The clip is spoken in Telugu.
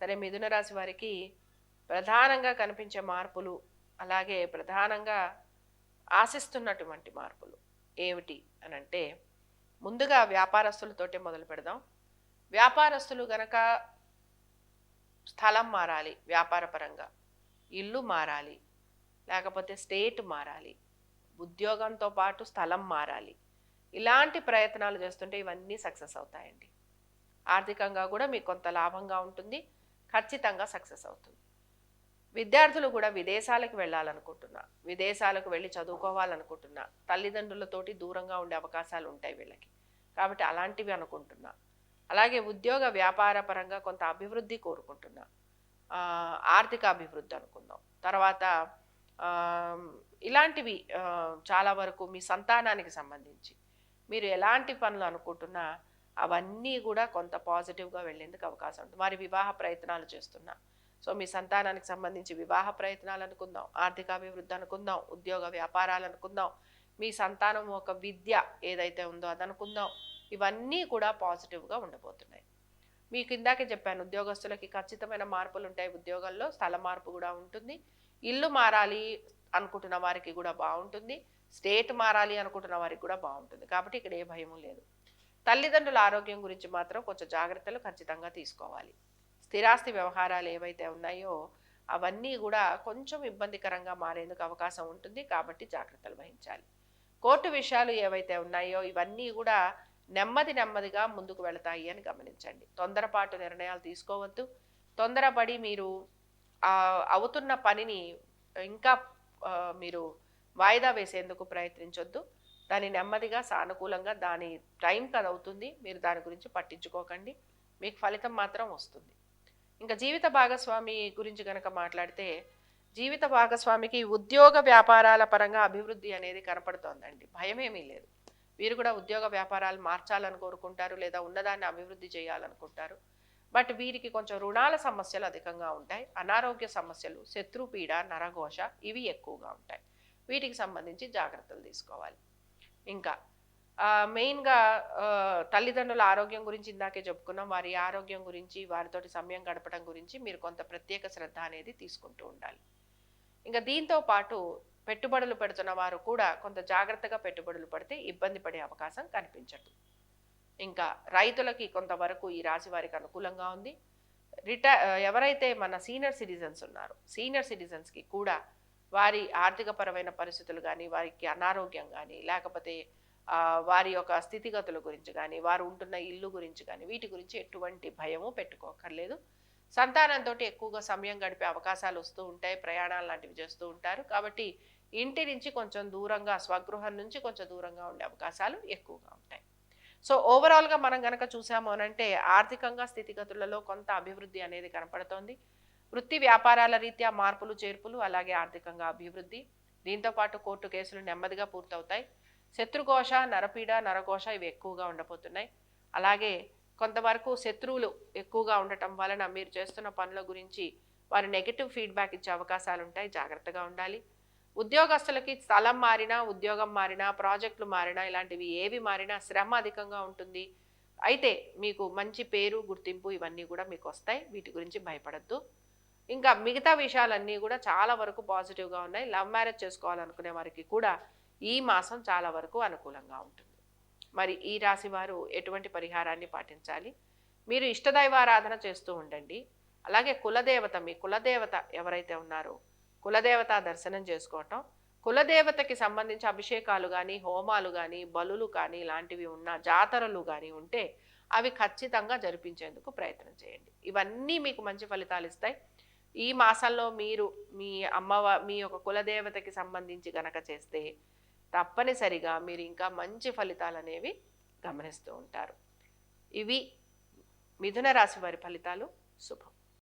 సరే మిథున రాశి వారికి ప్రధానంగా కనిపించే మార్పులు అలాగే ప్రధానంగా ఆశిస్తున్నటువంటి మార్పులు ఏమిటి అని అంటే ముందుగా వ్యాపారస్తులతోటే మొదలు పెడదాం. వ్యాపారస్తులు గనక స్థలం మారాలి వ్యాపారపరంగా ఇల్లు మారాలి లేకపోతే స్టేట్ మారాలి ఉద్యోగంతో పాటు స్థలం మారాలి ఇలాంటి ప్రయత్నాలు చేస్తుంటే ఇవన్నీ సక్సెస్ అవుతాయండి. ఆర్థికంగా కూడా మీకు కొంత లాభంగా ఉంటుంది. ఖచ్చితంగా సక్సెస్ అవుతుంది. విద్యార్థులు కూడా విదేశాలకు వెళ్ళాలనుకుంటున్నా విదేశాలకు వెళ్ళి చదువుకోవాలనుకుంటున్నా తల్లిదండ్రులతోటి దూరంగా ఉండే అవకాశాలు ఉంటాయి వీళ్ళకి. కాబట్టి అలాంటివి అనుకుంటున్నా. అలాగే ఉద్యోగ వ్యాపార పరంగా కొంత అభివృద్ధి కోరుకుంటున్నా. ఆర్థిక అభివృద్ధి అనుకుందాం. తర్వాత ఇలాంటివి చాలా వరకు మీ సంతానానికి సంబంధించి. మీరు ఎలాంటి పనులు అనుకుంటున్నా అవన్నీ కూడా కొంత పాజిటివ్గా వెళ్ళేందుకు అవకాశం ఉంటుంది. మరి వివాహ ప్రయత్నాలు చేస్తున్నా. సో మీ సంతానానికి సంబంధించి వివాహ ప్రయత్నాలు అనుకుందాం ఆర్థిక అభివృద్ధి అనుకుందాం ఉద్యోగ వ్యాపారాలు అనుకుందాం మీ సంతానం ఒక విద్య ఏదైతే ఉందో అది అనుకుందాం. ఇవన్నీ కూడా పాజిటివ్గా ఉండబోతున్నాయి. మీకు ఇందాకే చెప్పాను ఉద్యోగస్తులకి ఖచ్చితమైన మార్పులు ఉంటాయి. ఉద్యోగాల్లో స్థల మార్పు కూడా ఉంటుంది. ఇల్లు మారాలి అనుకుంటున్న వారికి కూడా బాగుంటుంది. స్టేట్ మారాలి అనుకుంటున్న వారికి కూడా బాగుంటుంది. కాబట్టి ఇక్కడ ఏ భయము లేదు. తల్లిదండ్రుల ఆరోగ్యం గురించి మాత్రం కొంచెం జాగ్రత్తలు ఖచ్చితంగా తీసుకోవాలి. స్థిరాస్తి వ్యవహారాలు ఏవైతే ఉన్నాయో అవన్నీ కూడా కొంచెం ఇబ్బందికరంగా మారేందుకు అవకాశం ఉంటుంది. కాబట్టి జాగ్రత్తలు వహించాలి. కోర్టు విషయాలు ఏవైతే ఉన్నాయో ఇవన్నీ కూడా నెమ్మది నెమ్మదిగా ముందుకు వెళతాయి అని గమనించండి. తొందరపాటు నిర్ణయాలు తీసుకోవద్దు. తొందరపడి మీరు అవుతున్న పనిని ఇంకా మీరు వాయిదా వేసేందుకు ప్రయత్నించొద్దు. దాన్ని నెమ్మదిగా సానుకూలంగా దాని టైం అది అవుతుంది. మీరు దాని గురించి పట్టించుకోకండి. మీకు ఫలితం మాత్రం వస్తుంది. ఇంకా జీవిత భాగస్వామి గురించి కనుక మాట్లాడితే జీవిత భాగస్వామికి ఉద్యోగ వ్యాపారాల పరంగా అభివృద్ధి అనేది కనపడుతోందండి. భయమేమీ లేదు. వీరు కూడా ఉద్యోగ వ్యాపారాలు మార్చాలని కోరుకుంటారు లేదా ఉన్నదాన్ని అభివృద్ధి చేయాలనుకుంటారు. బట్ వీరికి కొంచెం రుణాల సమస్యలు అధికంగా ఉంటాయి. అనారోగ్య సమస్యలు శత్రుపీడ నరఘోష ఇవి ఎక్కువగా ఉంటాయి. వీటికి సంబంధించి జాగ్రత్తలు తీసుకోవాలి. ఇంకా మెయిన్గా తల్లిదండ్రుల ఆరోగ్యం గురించి ఇందాకే చెప్పుకున్నాం. వారి ఆరోగ్యం గురించి వారితోటి సమయం గడపడం గురించి మీరు కొంత ప్రత్యేక శ్రద్ధ అనేది తీసుకుంటూ ఉండాలి. ఇంకా దీంతో పాటు పెట్టుబడులు పెడుతున్న వారు కూడా కొంత జాగ్రత్తగా పెట్టుబడులు పడితే ఇబ్బంది పడే అవకాశం కనిపించదు. ఇంకా రైతులకి కొంతవరకు ఈ రాశి వారికి అనుకూలంగా ఉంది. రిటై ఎవరైతే మన సీనియర్ సిటిజన్స్ ఉన్నారో సీనియర్ సిటిజన్స్కి కూడా వారి ఆర్థికపరమైన పరిస్థితులు కానీ వారికి అనారోగ్యం కానీ లేకపోతే వారి యొక్క స్థితిగతుల గురించి కానీ వారు ఉంటున్న ఇల్లు గురించి కానీ వీటి గురించి ఎటువంటి భయము పెట్టుకోకర్లేదు. సంతానంతో ఎక్కువగా సమయం గడిపే అవకాశాలు వస్తూ ఉంటాయి ప్రయాణాలు లాంటివి చేస్తూ ఉంటారు. కాబట్టి ఇంటి నుంచి కొంచెం దూరంగా స్వగృహం నుంచి కొంచెం దూరంగా ఉండే అవకాశాలు ఎక్కువగా ఉంటాయి. సో ఓవరాల్గా మనం కనుక చూసాము అనంటే ఆర్థికంగా స్థితిగతులలో కొంత అభివృద్ధి అనేది కనపడుతోంది. వృత్తి వ్యాపారాల రీత్యా మార్పులు చేర్పులు అలాగే ఆర్థికంగా అభివృద్ధి. దీంతో పాటు కోర్టు కేసులు నెమ్మదిగా పూర్తవుతాయి. శత్రుఘోష నరపీడ నరఘోష ఇవి ఎక్కువగా ఉండబోతున్నాయి. అలాగే కొంతవరకు శత్రువులు ఎక్కువగా ఉండటం వలన మీరు చేస్తున్న పనుల గురించి వారు నెగిటివ్ ఫీడ్బ్యాక్ ఇచ్చే అవకాశాలు ఉంటాయి. జాగ్రత్తగా ఉండాలి. ఉద్యోగస్తులకి స్థలం మారినా ఉద్యోగం మారినా ప్రాజెక్టులు మారినా ఇలాంటివి ఏవి మారినా శ్రమ అధికంగా ఉంటుంది. అయితే మీకు మంచి పేరు గుర్తింపు ఇవన్నీ కూడా మీకు వస్తాయి. వీటి గురించి భయపడద్దు. ఇంకా మిగతా విషయాలన్నీ కూడా చాలా వరకు పాజిటివ్గా ఉన్నాయి. లవ్ మ్యారేజ్ చేసుకోవాలనుకునే వారికి కూడా ఈ మాసం చాలా వరకు అనుకూలంగా ఉంటుంది. మరి ఈ రాశి వారు ఎటువంటి పరిహారాన్ని పాటించాలి? మీరు ఇష్టదైవారాధన చేస్తూ ఉండండి. అలాగే కులదేవత మీ కులదేవత ఎవరైతే ఉన్నారో కులదేవత దర్శనం చేసుకోవటం కులదేవతకి సంబంధించి అభిషేకాలు కానీ హోమాలు కానీ బలులు కానీ ఇలాంటివి ఉన్న జాతరలు కానీ ఉంటే అవి ఖచ్చితంగా జరిపించేందుకు ప్రయత్నం చేయండి. ఇవన్నీ మీకు మంచి ఫలితాలు ఇస్తాయి. ఈ మాసంలో మీరు మీ అమ్మవ మీ యొక్క కులదేవతకి సంబంధించి గనక చేస్తే తప్పనిసరిగా మీరు ఇంకా మంచి ఫలితాలు అనేవి గమనిస్తూ ఉంటారు. ఇవి మిథున రాశి వారి ఫలితాలు. శుభం.